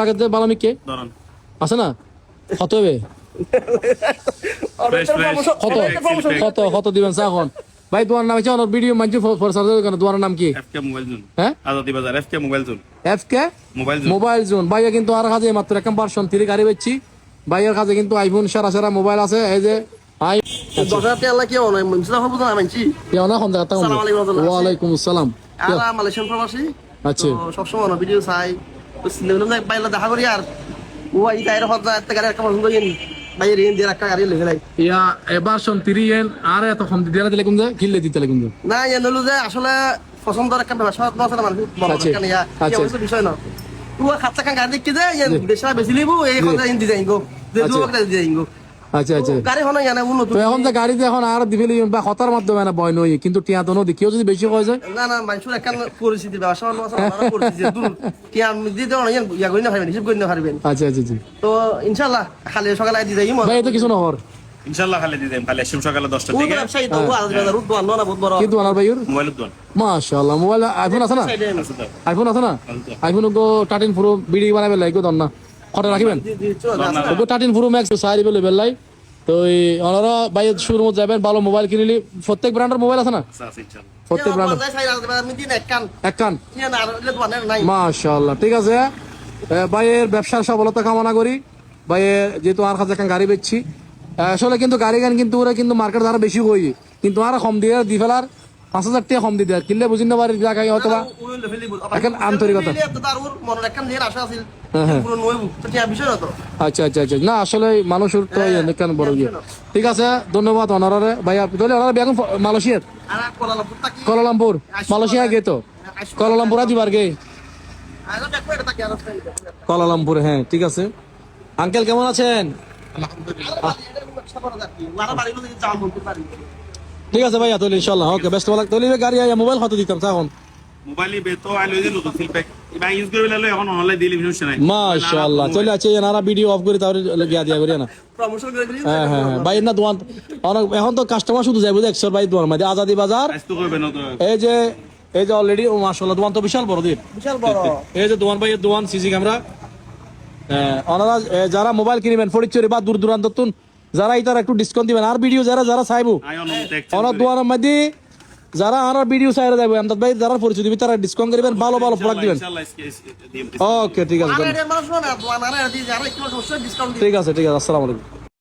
লাগাতে মিকে ধরুন আছে না? কত হবে. কত? কত? কত দিবেন এখন? ভাই তোমার নাম আছে ভিডিও মানছি ফরসার কেন তোমার নাম কি? এফকে মোবাইল জোন হ্যাঁ? Azadi Bazar FK mobile zone F K mobile zone mobile zone ভাইয়া কিন্তু আর কাছে মাত্র ভার্সন থ্রি গাড়ি বেচছি। ভাইয়ের কাছে কিন্তু আইফোন সারা সারা মোবাইল আছে। এই যে আই না মানছি কথা আলাইকুম আসসালাম। আর মালয়েশিয়ান প্রবাসী? আচ্ছা। ভিডিও চাই। বাইরে দেখা করি আর। ও এই টায়ার হত একটা গাড়ি পছন্দ করি বাইরে রেন দিয়ে একটা গাড়ি লেগে ইয়া A version three N R এত কম দিতে দিলে কিন্তু কিনলে দিতে লাগে কিন্তু না ইয়ে নলু যে আসলে পছন্দের একটা ব্যবসা আছে মানুষ বড় আচ্ছা, একটা নিয়া আচ্ছা। কি বিষয় না। ও খাচ্চা খান গাড়ি দেখতে যে ইয়ে দেশা বেশি লিবু এই কথা ডিজাইন গো যে আচ্ছা। ডিজাইন গো আচ্ছা আচ্ছা। গাড়ি হনো জানা উন্নত তো এখন যে গাড়িতে এখন আর দিবি বা হতার মাধ্যমে না বয় নই কিন্তু টিয়া নদী কেউ যদি বেশি হয়ে যায়। না না মানুষের একটা পরিস্থিতি ব্যবসা মানুষ আছে পরিস্থিতি দূর কি দিতে অনেক ইয়া করি না পারবেন হিসেব করি না পারবেন আচ্ছা আচ্ছা আচ্ছা। তো ইনশাল্লাহ খালি সকালে দিয়ে যাই ভাই কিছু খালি খালি সকালে দিকে। ব্যবসায়ী তো আজ বাজার উদ্যোগ না বহুত বড়। দোন মাশাআল্লাহ মোবাইল আইফোন আছে না? আইফোন আছে না। আইফোন গো টার্টিন প্রো বিডি বানাবে লাইকো দন না কত রাখিবেন? টার্টিন প্রো ম্যাক্স সারি বেলে বেলাই তো ভাই মত যাবেন ভালো মোবাইল কিনিলি প্রত্যেক ব্র্যান্ডের মোবাইল আছে না? প্রত্যেক ব্র্যান্ডের এক কান। মাশাআল্লাহ ঠিক আছে। ভাইয়ের ব্যবসার সফলতা কামনা করি। ভাইয়ের যেহেতু আর কাছে একটা গাড়ি বেচছি। আসলে কিন্তু গাড়ি গান কিন্তু ওরা কিন্তু মার্কেট দ্বারা বেশি কই। কিন্তু আর কম দিয়ে দি ফেলার। পাঁচ হাজার টাকা কম দিয়ে দেয়। কিনলে বুঝি না পারি জায়গায় হয়তো বা ও হইলে এখন আন্তরিকতা। হ্যাঁ, হ্যাঁ। আচ্ছা আচ্ছা আচ্ছা। না আসলে মানুষের তো কেন বড় ইয়ে। ঠিক আছে ধন্যবাদ অনারে ভাই আপনি তাহলে ওনারা বেগুন মালয়েশিয়ার। আর আর কোলালামপুর। মালয়েশিয়া গে তো। কলালামপুর দিবার গে আর আর। কলালামপুর হ্যাঁ ঠিক আছে। আঙ্কেল কেমন আছেন? আর ঠিক আছে ভাইয়া তাহলে ইনশাল্লাহ ওকে বেস্ট ভালো তাহলে গাড়ি আইয়া মোবাইল হতে দিতাম তা এখন। মোবাইলই বেতো আইলো যে নতুন ফিলপ্যাক এবার ইউজ করে লালো এখন অনলাইন দিলি সমস্যা নাই মাশাআল্লাহ। চলে আছে এনারা ভিডিও অফ করে তাহলে গিয়া দিয়া করি না? প্রমোশন করে দিলি। হ্যাঁ হ্যাঁ হ্যাঁ। ভাই না দোয়ান অনেক এখন তো কাস্টমার শুধু যাইবো একশো ভাই দোয়ান মধ্যে আজাদি বাজার। তো তো এই যে এই যে অলরেডি ও মাশাআল্লাহ দোয়ান তো বিশাল বড় দিন। বিশাল বড়। এই যে দোয়ান ভাইয়ের দোয়ান সিসি ক্যামেরা। ওনারা এ, যারা মোবাইল কিনবেন ফরিদচুরি বা দূর দূরান্ত তুন যারা ইতার একটু ডিসকাউন্ট দিবেন। আর ভিডিও যারা যারা চাইব আই দোয়ার মধ্যে যারা আর ভিডিও চাইরা যাবে আমদাদ ভাই যারা পরিচয় দিবে তারা ডিসকাউন্ট করবেন ভালো ভালো প্রোডাক্ট দিবেন। ওকে ঠিক আছে এটা এটা ঠিক আছে ঠিক আছে আসসালামু আলাইকুম।